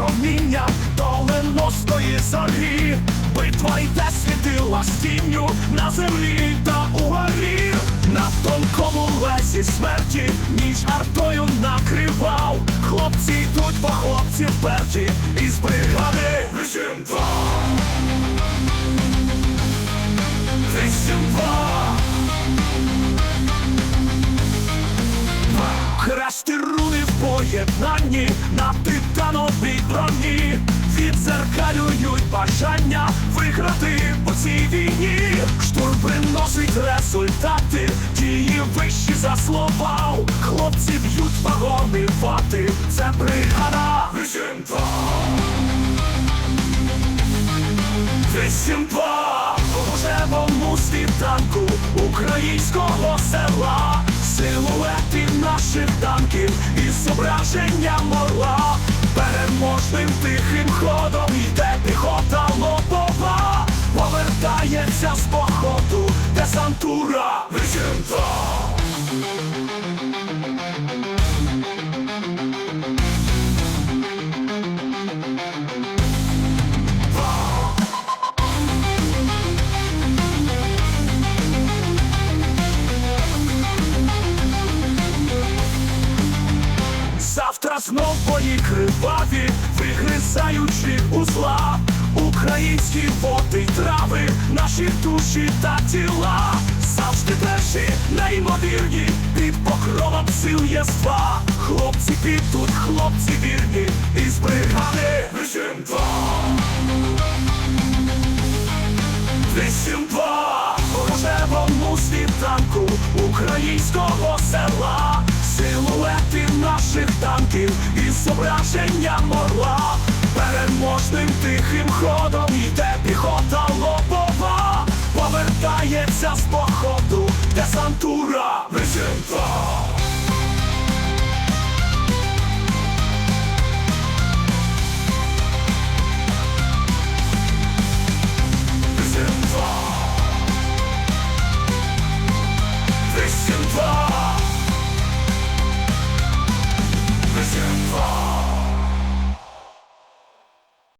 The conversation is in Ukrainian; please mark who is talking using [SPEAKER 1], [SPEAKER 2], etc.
[SPEAKER 1] проміння доленосної зорі. Битва йде світила з на землі та угорі. На тонкому лесі смерті ніч артою накривав. Хлопці йдуть по хлопці вперті із бригади Вісім два Вісім два Красти руни в поєднанні на титановій броні Відзеркалюють бажання виграти по цій війні. Штурм приносить результати, дії вищі за слова. Хлопці б'ють вагони вати, це бригада Вісім два Вісім два в рожевому світанку українського села. Силуети наших танків із зображенням орла Переможним тихим ходом йде піхота лобова. Повертається з походу десантура Вісім Завтра знов бої криваві, вигризаючи узла. Українські води й трави, наші душі та тіла. Завжди перші, неймовірні, під покровом сил єства Хлопці підуть, хлопці вірні, із бригади Вісім два. Вісім два. Рожевому світанку українського села із морла, Переможним тихим ходом йде піхота лобова. Повертається з походу десантура